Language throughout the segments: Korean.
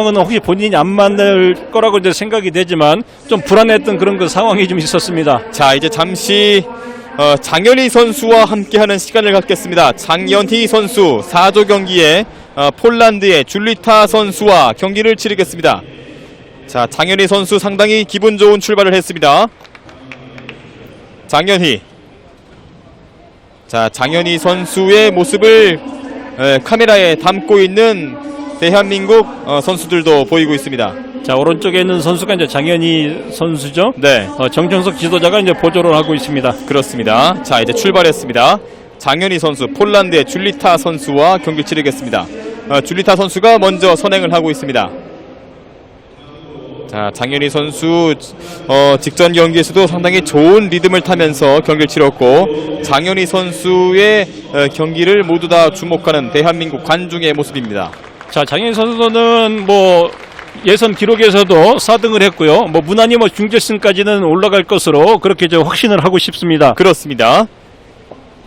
상황은 혹시 본인이 안 만날 거라고 이제 생각이 되지만 좀 불안했던 그런 그 상황이 좀 있었습니다. 자 이제 잠시 어, 장현희 선수와 함께하는 시간을 갖겠습니다. 장현희 선수 4조 경기에 어, 폴란드의 줄리타 선수와 경기를 치르겠습니다. 자 장현희 선수 상당히 기분 좋은 출발을 했습니다. 장현희 자 장현희 선수의 모습을 에, 카메라에 담고 있는 대한민국 어, 선수들도 보이고 있습니다. 자 오른쪽에 있는 선수가 이제 장현희 선수죠. 네. 어, 정정석 지도자가 이제 보조를 하고 있습니다. 그렇습니다. 자 이제 출발했습니다. 장현희 선수 폴란드의 줄리타 선수와 경기 치르겠습니다. 어, 줄리타 선수가 먼저 선행을 하고 있습니다. 자 장현희 선수 어, 직전 경기에서도 상당히 좋은 리듬을 타면서 경기를 치렀고 장현희 선수의 어, 경기를 모두 다 주목하는 대한민국 관중의 모습입니다. 자 장현희 선수는 뭐 예선 기록에서도 4등을 했고요. 뭐 무난히 뭐 중결승까지는 올라갈 것으로 그렇게 좀 확신을 하고 싶습니다. 그렇습니다.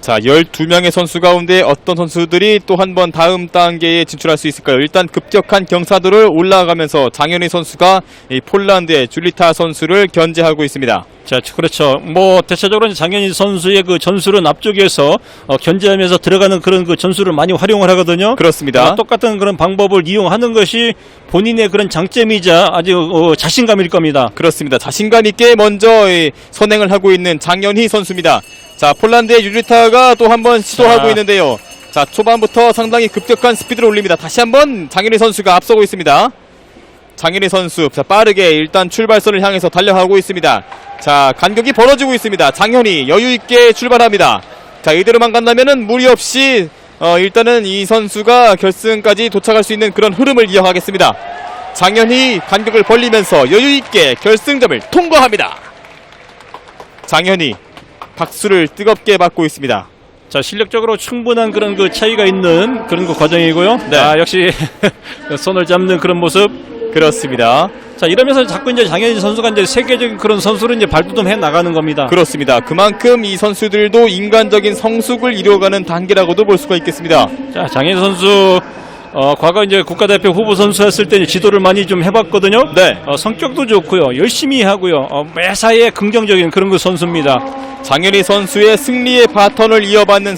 자, 12명의 선수 가운데 어떤 선수들이 또 한 번 다음 단계에 진출할 수 있을까요? 일단 급격한 경사도를 올라가면서 장현희 선수가 이 폴란드의 줄리타 선수를 견제하고 있습니다. 자, 그렇죠. 뭐 대체적으로 장현희 선수의 그 전술은 앞쪽에서 어, 견제하면서 들어가는 그런 그 전술을 많이 활용을 하거든요. 그렇습니다. 아, 똑같은 그런 방법을 이용하는 것이 본인의 그런 장점이자 아주 어, 자신감일 겁니다. 그렇습니다. 자신감 있게 먼저 이 선행을 하고 있는 장현희 선수입니다. 자, 폴란드의 유리타가 또 한 번 시도하고 자. 있는데요. 자, 초반부터 상당히 급격한 스피드를 올립니다. 다시 한번 장현희 선수가 앞서고 있습니다. 장현희 선수 자, 빠르게 일단 출발선을 향해서 달려가고 있습니다. 자, 간격이 벌어지고 있습니다. 장현희 여유 있게 출발합니다. 자, 이대로만 간다면은 무리 없이 어, 일단은 이 선수가 결승까지 도착할 수 있는 그런 흐름을 이어가겠습니다. 장현희 간격을 벌리면서 여유 있게 결승점을 통과합니다. 장현희 박수를 뜨겁게 받고 있습니다. 자, 실력적으로 충분한 그런 그 차이가 있는 그런 그 과정이고요. 네. 아, 역시 손을 잡는 그런 모습. 그렇습니다. 자, 이러면서 자꾸 이제 장현희 선수가 이제 세계적인 그런 선수를 이제 발돋움해 나가는 겁니다. 그렇습니다. 그만큼 이 선수들도 인간적인 성숙을 이루어가는 단계라고도 볼 수가 있겠습니다. 자, 장현 선수 어, 과거 이제 국가대표 후보 선수였을 때 지도를 많이 좀 해봤거든요. 네. 어, 성격도 좋고요, 열심히 하고요, 어, 매사에 긍정적인 그런 그 선수입니다. 장현희 선수의 승리의 바턴을 이어받는